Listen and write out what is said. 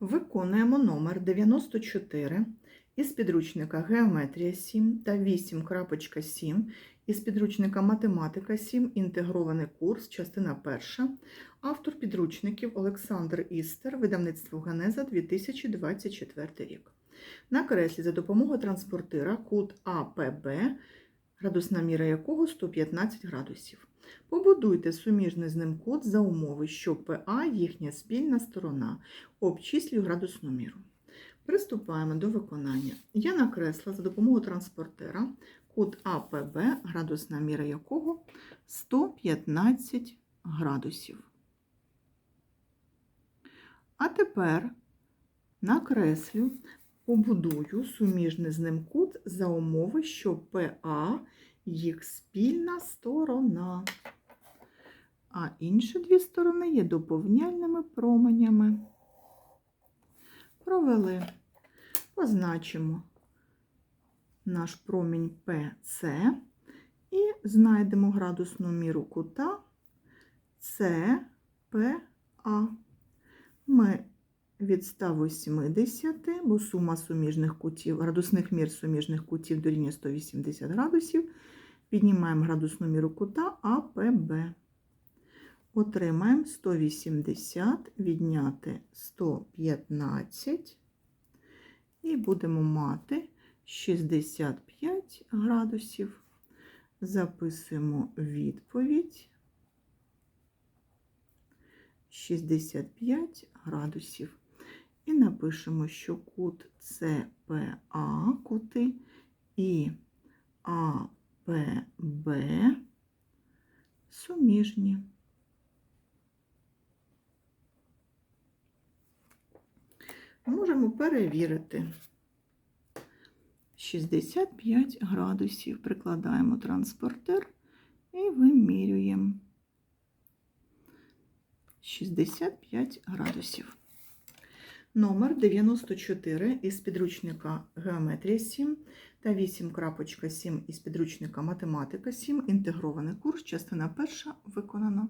Виконуємо номер 94 із підручника Геометрія 7 та 8.7 із підручника Математика 7. Інтегрований курс, частина 1. Автор підручників Олександр Істер, видавництво Генеза 2024 рік. На креслі за допомогою транспортира кут АПБ, градусна міра якого 115 градусів. Побудуйте суміжний з ним кут за умови, що ПА їхня спільна сторона. Обчислюю градусну міру. Приступаємо до виконання. Я накресла за допомогою транспортера кут АПБ, градусна міра якого 115 градусів. А тепер накреслю, побудую суміжний з ним кут за умови, що ПА їх спільна сторона. А інші дві сторони є доповняльними променями. Провели. Позначимо наш промінь ПС і знайдемо градусну міру кута СПА. Ми від 180, бо сума суміжних кутів, градусних мір суміжних кутів дорівнює 180 градусів. Піднімаємо градусну міру кута АПБ. Отримаємо 180, відняти 115 і будемо мати 65 градусів. Записуємо відповідь 65 градусів. І напишемо, що кут СПА, кути і АПБ суміжні. Можемо перевірити. 65 градусів. Прикладаємо транспортер і вимірюємо. 65 градусів. Номер 94 із підручника Геометрія 7 та 8.7 із підручника Математика 7. Інтегрований курс, частина перша виконано.